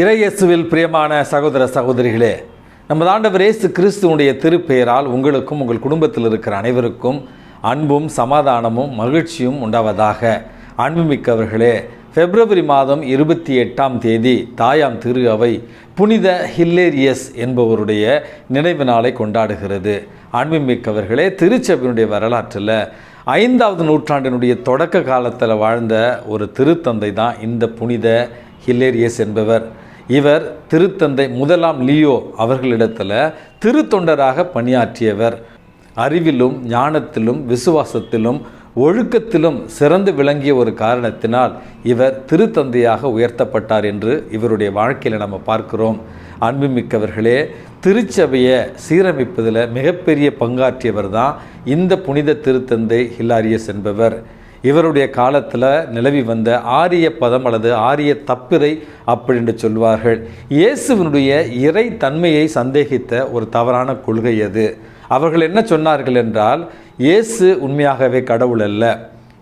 இறையேசுவில் பிரியமான சகோதர சகோதரிகளே நமது ஆண்டவர் இயேசு கிறிஸ்துவனுடைய திருப்பெயரால் உங்களுக்கும் உங்கள் குடும்பத்தில் இருக்கிற அனைவருக்கும் அன்பும் சமாதானமும் மகிழ்ச்சியும் உண்டாவதாக அன்புமிக்கவர்களே பிப்ரவரி மாதம் இருபத்தி எட்டாம் தேதி தாயாம் திரு அவை புனித ஹில்லேரியஸ் என்பவருடைய நினைவு நாளை கொண்டாடுகிறது. அன்புமிக்கவர்களே திருச்சபையினுடைய வரலாற்றில் ஐந்தாவது நூற்றாண்டினுடைய தொடக்க காலத்தில் வாழ்ந்த ஒரு திருத்தந்தை தான் இந்த புனித ஹில்லேரியஸ் என்பவர். இவர் திருத்தந்தை முதலாம் லியோ அவர்களிடத்தில் திருத்தொண்டராக பணியாற்றியவர். அறிவிலும் ஞானத்திலும் விசுவாசத்திலும் ஒழுக்கத்திலும் சிறந்து விளங்கிய ஒரு காரணத்தினால் இவர் திருத்தந்தையாக உயர்த்தப்பட்டார் என்று இவருடைய வாழ்க்கையில் நம்ம பார்க்கிறோம். அன்புமிக்கவர்களே திருச்சபையை சீரமைப்பதில் மிகப்பெரிய பங்காற்றியவர் தான் இந்த புனித திருத்தந்தை ஹில்லாரியஸ் என்பவர். இவருடைய காலத்தில் நிலவி வந்த ஆரிய பதம் அல்லது ஆரிய தப்பிரை அப்படின்னு சொல்வார்கள். இயேசுவினுடைய இறை தன்மையை சந்தேகித்த ஒரு தவறான கொள்கை அது. அவர்கள் என்ன சொன்னார்கள் என்றால் இயேசு உண்மையாகவே கடவுள் அல்ல.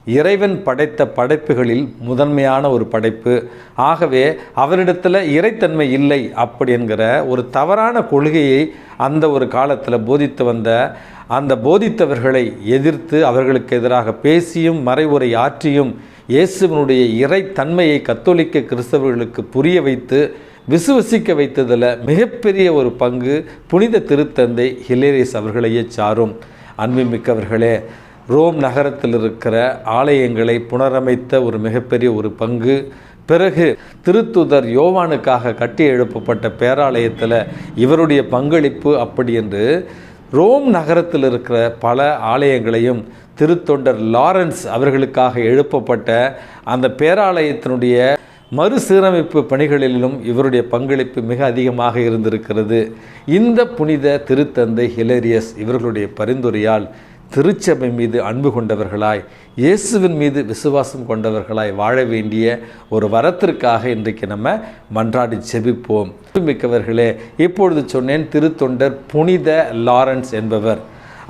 இறைவன் படைத்த படைப்புகளில் முதன்மையான ஒரு படைப்பு. ஆகவே அவரிடத்தில் இறைத்தன்மை இல்லை அப்படி என்கிற ஒரு தவறான கொள்கையை அந்த ஒரு காலத்தில் போதித்து வந்த அந்த போதித்தவர்களை எதிர்த்து அவர்களுக்கு எதிராக பேசியும் மறைவுரை ஆற்றியும் இயேசுவனுடைய இறைத்தன்மையை கத்தோலிக்க கிறிஸ்தவர்களுக்கு புரிய வைத்து விசுவசிக்க வைத்ததில் மிகப்பெரிய ஒரு பங்கு புனித திருத்தந்தை ஹிலேரிஸ் அவர்களையே சாரும். அன்புமிக்கவர்களே ரோம் நகரத்தில் இருக்கிற ஆலயங்களை புனரமைத்த ஒரு மிகப்பெரிய ஒரு பங்கு. பிறகு திருத்துதர் யோவானுக்காக கட்டி எழுப்பப்பட்ட பேராலயத்தில் இவருடைய பங்களிப்பு அப்படி என்று ரோம் நகரத்தில் இருக்கிற பல ஆலயங்களையும் திருத்தொண்டர் லாரன்ஸ் அவர்களுக்காக எழுப்பப்பட்ட அந்த பேராலயத்தினுடைய மறுசீரமைப்பு பணிகளிலும் இவருடைய பங்களிப்பு மிக அதிகமாக இருந்திருக்கிறது. இந்த புனித திருத்தந்தை ஹிலேரியஸ் இவர்களுடைய பரிந்துரையால் திருச்சபை மீது அன்பு கொண்டவர்களாய் இயேசுவின் மீது விசுவாசம் கொண்டவர்களாய் வாழ வேண்டிய ஒரு வரத்திற்காக இன்றைக்கு நம்ம மன்றாடி செபிப்போம் மிக்கவர்களே இப்பொழுது சொன்னேன் திருத்தொண்டர் புனித லாரன்ஸ் என்பவர்.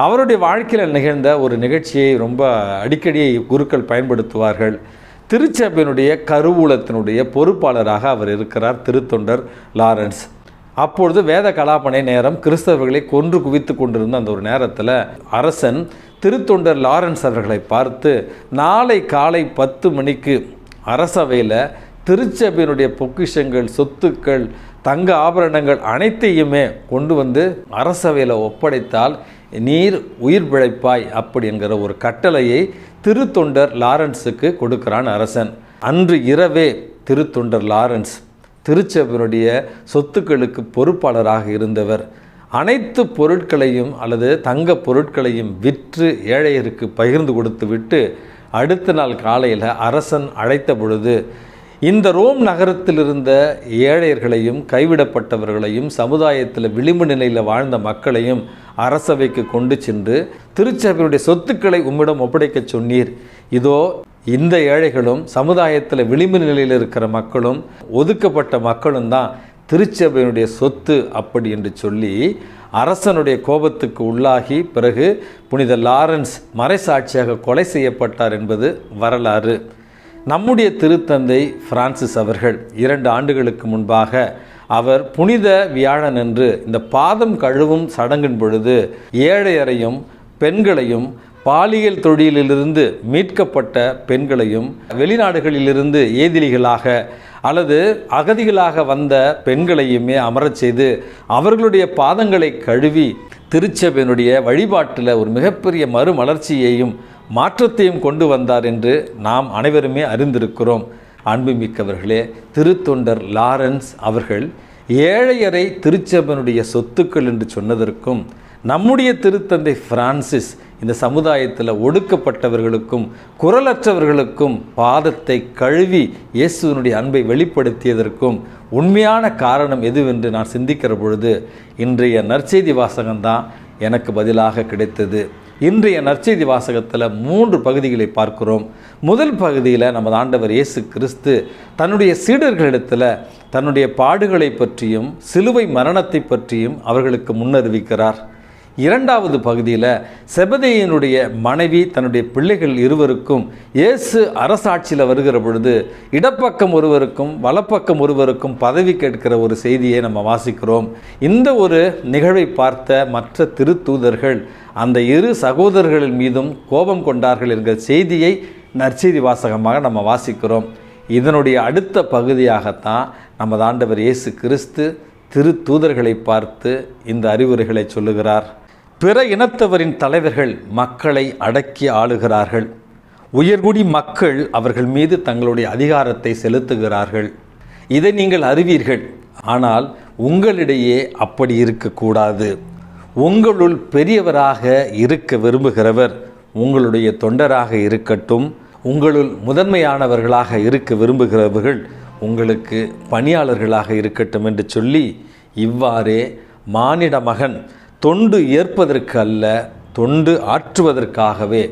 அவருடைய வாழ்க்கையில் நிகழ்ந்த ஒரு நிகழ்ச்சியை ரொம்ப அடிக்கடி குருக்கள் பயன்படுத்துவார்கள். திருச்சபையினுடைய கருவூலத்தினுடைய பொறுப்பாளராக அவர் இருக்கிறார் திருத்தொண்டர் லாரன்ஸ். அப்பொழுது வேத கலாபனை நேரம் கிறிஸ்தவர்களை கொன்று குவித்து கொண்டிருந்த அந்த ஒரு நேரத்தில் அரசன் திருத்தொண்டர் லாரன்ஸ் அவர்களை பார்த்து நாளை காலை பத்து மணிக்கு அரசவையில் திருச்சபையினுடைய பொக்கிஷங்கள் சொத்துக்கள் தங்க ஆபரணங்கள் அனைத்தையுமே கொண்டு வந்து அரசவையில் ஒப்படைத்தால் நீர் உயிர் பிழைப்பாய் அப்படி என்கிற ஒரு கட்டளையை திருத்தொண்டர் லாரன்ஸுக்கு கொடுக்கிறான் அரசன். அன்று இரவே திருத்தொண்டர் லாரன்ஸ் திருச்சபையினுடைய சொத்துக்களுக்கு பொறுப்பாளராக இருந்தவர். அனைத்து பொருட்களையும் அல்லது தங்க பொருட்களையும் விற்று ஏழையருக்கு பகிர்ந்து கொடுத்து விட்டு அடுத்த நாள் காலையில் அரசன் அழைத்த பொழுது இந்த ரோம் நகரத்தில் இருந்த ஏழையர்களையும் கைவிடப்பட்டவர்களையும் சமுதாயத்தில் விளிம்பு நிலையில் வாழ்ந்த மக்களையும் அரசவைக்கு கொண்டு சென்று திருச்சபையுடைய சொத்துக்களை உம்மிடம் ஒப்படைக்க சொன்னீர். இதோ இந்த ஏழைகளும் சமுதாயத்தில் விளிம்பு நிலையில் இருக்கிற மக்களும் ஒதுக்கப்பட்ட மக்களும் தான் திருச்சபையினுடைய சொத்து அப்படி என்று சொல்லி அரசனுடைய கோபத்துக்கு உள்ளாகி பிறகு புனித லாரன்ஸ் மறைசாட்சியாக கொலை செய்யப்பட்டார் என்பது வரலாறு. நம்முடைய திருத்தந்தை பிரான்சிஸ் அவர்கள் இரண்டு ஆண்டுகளுக்கு முன்பாக அவர் புனித வியாழன் என்று இந்த பாதம் கழுவும் சடங்கின் பொழுது ஏழையரையும் பெண்களையும் பாலியல் தொழிலிலிருந்து மீட்கப்பட்ட பெண்களையும் வெளிநாடுகளிலிருந்து ஏதிலிகளாக அல்லது அகதிகளாக வந்த பெண்களையுமே அமரச் செய்து அவர்களுடைய பாதங்களை கழுவி திருச்சபையினுடைய வழிபாட்டில் ஒரு மிகப்பெரிய மறுமலர்ச்சியையும் மாற்றத்தையும் கொண்டு வந்தார் என்று நாம் அனைவருமே அறிந்திருக்கிறோம். அன்புமிக்கவர்களே திருத்தொண்டர் லாரன்ஸ் அவர்கள் ஏழையரை திருச்சபனுடைய சொத்துக்கள் என்று சொன்னதற்கும் நம்முடைய திருத்தந்தை பிரான்சிஸ் இந்த சமுதாயத்தில் ஒடுக்கப்பட்டவர்களுக்கும் குரலற்றவர்களுக்கும் பாதத்தை கழுவி இயேசுவினுடைய அன்பை வெளிப்படுத்தியதற்கும் உண்மையான காரணம் எதுவென்று நான் சிந்திக்கிற பொழுது இன்றைய நற்செய்தி வாசகம்தான் எனக்கு பதிலாக கிடைத்தது. இன்றைய நற்செய்தி வாசகத்தில் மூன்று பகுதிகளை பார்க்கிறோம். முதல் பகுதியில் நமது ஆண்டவர் இயேசு கிறிஸ்து தன்னுடைய சீடர்களிடத்தில் தன்னுடைய பாடுகளை பற்றியும் சிலுவை மரணத்தை பற்றியும் அவர்களுக்கு முன்னறிவிக்கிறார். இரண்டாவது பகுதியில் செபதியினுடைய மனைவி தன்னுடைய பிள்ளைகள் இருவருக்கும் இயேசு அரசாட்சியில் வருகிற பொழுது இடப்பக்கம் ஒருவருக்கும் வலப்பக்கம் ஒருவருக்கும் பதவி கேட்கிற ஒரு செய்தியை நம்ம வாசிக்கிறோம். இந்த ஒரு நிகழ்வை பார்த்த மற்ற திருத்தூதர்கள் அந்த இரு சகோதரர்கள் மீதும் கோபம் கொண்டார்கள் என்கிற செய்தியை நற்செய்தி வாசகமாக நம்ம வாசிக்கிறோம். இதனுடைய அடுத்த பகுதியாகத்தான் நமது ஆண்டவர் இயேசு கிறிஸ்து திரு தூதர்களை பார்த்து இந்த அறிவுரைகளை சொல்லுகிறார். பிற இனத்தவரின் தலைவர்கள் மக்களை அடக்கி ஆளுகிறார்கள். உயர்குடி மக்கள் அவர்கள் மீது தங்களுடைய அதிகாரத்தை செலுத்துகிறார்கள். இதை நீங்கள் அறிவீர்கள். ஆனால் உங்களிடையே அப்படி இருக்கக்கூடாது. உங்களுள் பெரியவராக இருக்க விரும்புகிறவர் உங்களுடைய தொண்டராக இருக்கட்டும். உங்களுள் முதன்மையானவர்களாக இருக்க விரும்புகிறவர்கள் உங்களுக்கு பணியாளர்களாக இருக்கட்டும் என்று சொல்லி இவ்வாறே மானிட மகன் தொண்டு ஏற்பதற்கு அல்ல தொண்டு ஆற்றுவதற்காகவே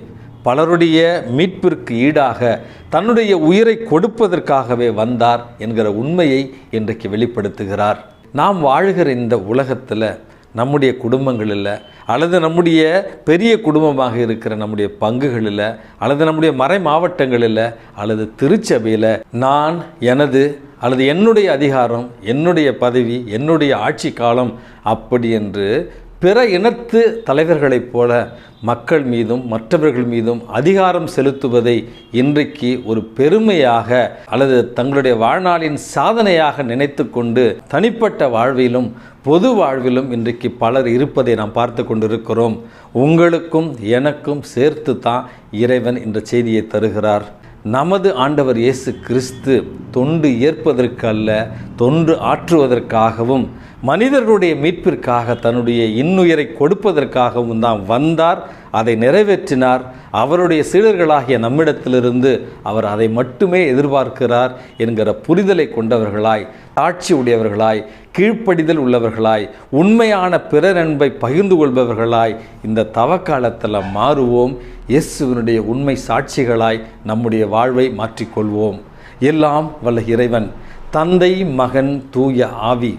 பலருடைய மீட்பிற்கு ஈடாக தன்னுடைய உயிரை கொடுப்பதற்காகவே வந்தார் என்கிற உண்மையை இன்றைக்கு வெளிப்படுத்துகிறார். நாம் வாழ்கிற இந்த உலகத்தில் நம்முடைய குடும்பங்களில் அல்லது நம்முடைய பெரிய குடும்பமாக இருக்கிற நம்முடைய பங்குகளில் அல்லது நம்முடைய மறை மாவட்டங்களில் அல்லது திருச்சபையில் நான் எனது அல்லது என்னுடைய அதிகாரம் என்னுடைய பதவி என்னுடைய ஆட்சி காலம் அப்படி என்று பிற இனத்து தலைவர்களைப் போல மக்கள் மீதும் மற்றவர்கள் மீதும் அதிகாரம் செலுத்துவதை இன்றைக்கு ஒரு பெருமையாக அல்லது தங்களுடைய வாழ்நாளின் சாதனையாக நினைத்து கொண்டு தனிப்பட்ட வாழ்விலும் பொது வாழ்விலும் இன்றைக்கு பலர் இருப்பதை நாம் பார்த்து கொண்டிருக்கிறோம். உங்களுக்கும் எனக்கும் சேர்த்து தான் இறைவன் இந்த செய்தியை தருகிறார். நமது ஆண்டவர் இயேசு கிறிஸ்து தொண்டு ஏற்பதற்கு அல்ல தொண்டு ஆற்றுவதற்காகவும் மனிதர்களுடைய மீட்பிற்காக தன்னுடைய இன்னுயிரை கொடுப்பதற்காகவும் தான் வந்தார். அதை நிறைவேற்றினார். அவருடைய சீடர்களாகிய நம்மிடத்திலிருந்து அவர் அதை மட்டுமே எதிர்பார்க்கிறார் என்கிற புரிதலை கொண்டவர்களாய் ஆட்சி உடையவர்களாய் கீழ்ப்படிதல் உள்ளவர்களாய் உண்மையான பிற நண்பை பகிர்ந்து கொள்பவர்களாய் இந்த தவக்காலத்தில் மாறுவோம். இயேசுவினுடைய உண்மை சாட்சிகளாய் நம்முடைய வாழ்வை மாற்றிக்கொள்வோம். எல்லாம் வல்ல இறைவன் தந்தை மகன் தூய ஆவி